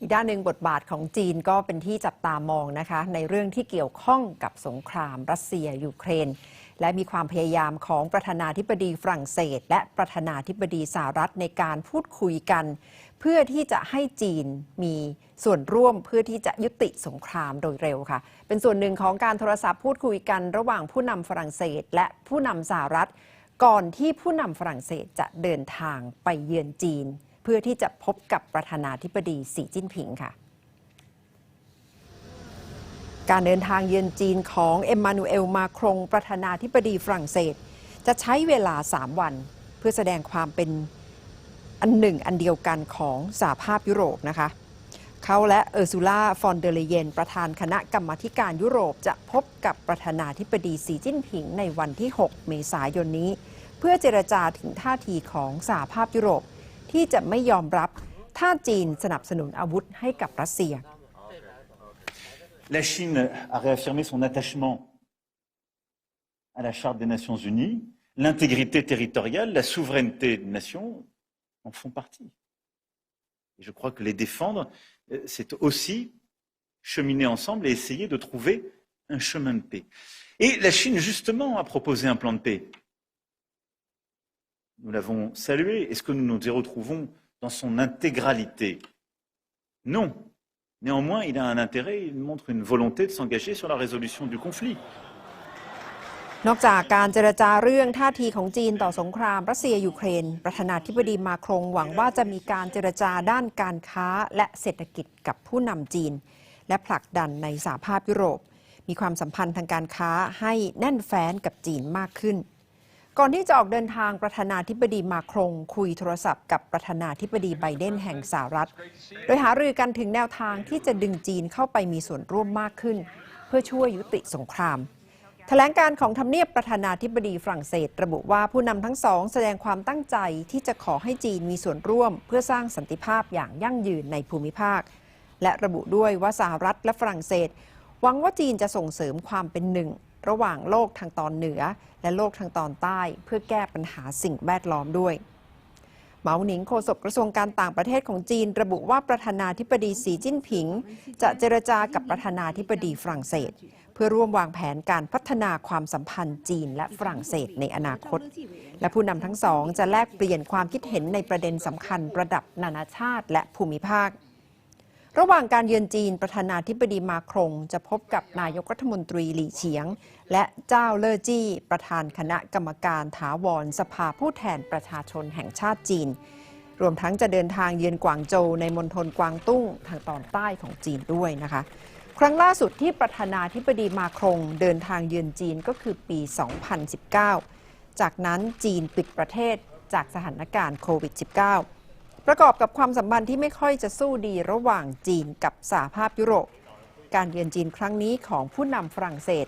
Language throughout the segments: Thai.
อีกด้านหนึ่งบทบาทของจีนก็เป็นที่จับตามองนะคะ ในเรื่องที่เกี่ยวข้องกับสงครามรัสเซียยูเครน และมีความพยายามของประธานาธิบดีฝรั่งเศส และประธานาธิบดีสหรัฐในการพูดคุยกัน เพื่อที่จะให้จีนมีส่วนร่วมเพื่อที่จะยุติสงครามโดยเร็วค่ะ เป็นส่วนหนึ่งของการโทรศัพท์พูดคุยกันระหว่างผู้นำฝรั่งเศส และผู้นำสหรัฐ ก่อนที่ผู้นำฝรั่งเศสจะเดินทางไปเยือนจีน เพื่อที่จะพบกับประธานาธิบดีสีจิ้นผิงค่ะ การเดินทางเยือนจีนของเอ็มมานูเอลมาครงประธานาธิบดีฝรั่งเศส จะใช้เวลา 3 วัน เพื่อแสดงความเป็นอันหนึ่งอันเดียวกันของสหภาพยุโรปนะคะเขาและเออร์ซูล่าฟอนเดเลเยน ประธานคณะกรรมาการยุโรปจะพบกับประธานาธิบดีสีจิ้นผิงในวันที่ 6 เมษายนนี้ เพื่อเจรจาถึงท่าทีของสหภาพยุโรป ที่จะไม่ยอมรับถ้าจีนสนับสนุนอาวุธให้กับรัสเซีย La Chine a réaffirmé son attachement à la Charte des Nations Unies. L'intégrité territoriale, la souveraineté des nations en font partie. Et je crois que les défendre, euh, c'est aussi cheminer ensemble et essayer de trouver un chemin de paix. Et la Chine, justement, a proposé un plan de paix. Nous l'avons salué. Est-ce que nous nous y retrouvons dans son intégralité Non. Néanmoins, il a un intérêt, il montre une volonté de s'engager sur la résolution du conflit. นอกจากการเจรจาเรื่องท่าทีของจีนต่อสงครามรัสเซียยูเครน ประธานาธิบดีมาครงหวังว่าจะมีการเจรจาด้านการค้าและเศรษฐกิจกับผู้นำจีน และผลักดันในสหภาพยุโรป มีความสัมพันธ์ทางการค้าให้แน่นแฟ้นกับจีนมากขึ้น ก่อนที่จะออกเดินทางประธานาธิบดีมาครงคุยโทรศัพท์กับประธานาธิบดีไบเดนแห่งสหรัฐ โดยหารือกันถึงแนวทางที่จะดึงจีนเข้าไปมีส่วนร่วมมากขึ้น เพื่อช่วยยุติสงครามแถลงการของทำเนียบประธานาธิบดีฝรั่งเศส ระบุว่าผู้นำทั้งสองแสดงความตั้งใจที่จะขอให้จีนมีส่วนร่วม เพื่อสร้างสันติภาพอย่างยั่งยืนในภูมิภาค และระบุด้วยว่าสหรัฐและฝรั่งเศสหวังว่าจีนจะส่งเสริมความเป็นหนึ่ง ระหว่างโลกทางตอนเหนือ และโลกทางตอนใต้ เพื่อแก้ปัญหาสิ่งแวดล้อมด้วยเหมาหนิงโฆษกกระทรวงการต่างประเทศของจีน ระบุว่าประธานาธิบดีสีจิ้นผิง จะเจรจากับประธานาธิบดีฝรั่งเศส เพื่อร่วมวางแผนการพัฒนาความสัมพันธ์จีนและฝรั่งเศสในอนาคต และผู้นำทั้งสองจะแลกเปลี่ยนความคิดเห็นในประเด็นสำคัญระดับนานาชาติและภูมิภาค ระหว่างการเยือนจีนประธานาธิบดีมาครง จะพบกับนายกรัฐมนตรีหลี่เฉียง และเจ้าเลอจี้ ประธานคณะกรรมการถาวรสภาผู้แทนประชาชนแห่งชาติจีน รวมทั้งจะเดินทางเยือนกวางโจวในมณฑลกวางตุ้งทางตอนใต้ของจีนด้วยนะคะ ครั้งล่าสุดที่ประธานาธิบดีมาครงเดินทางเยือนจีนก็คือปี 2019 จากนั้นจีนปิดประเทศจากสถานการณ์โควิด -19 ประกอบกับความสัมพันธ์ที่ไม่ค่อยจะสู้ดีระหว่างจีนกับสหภาพยุโรป การเยือนจีนครั้งนี้ของผู้นำฝรั่งเศส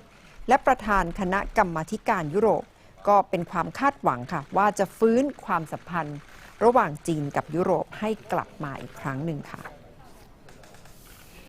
และประธานคณะกรรมาธิการยุโรป ก็เป็นความคาดหวังค่ะ ว่าจะฟื้นความสัมพันธ์ ระหว่างจีนกับยุโรปให้กลับมาอีกครั้งหนึ่งค่ะ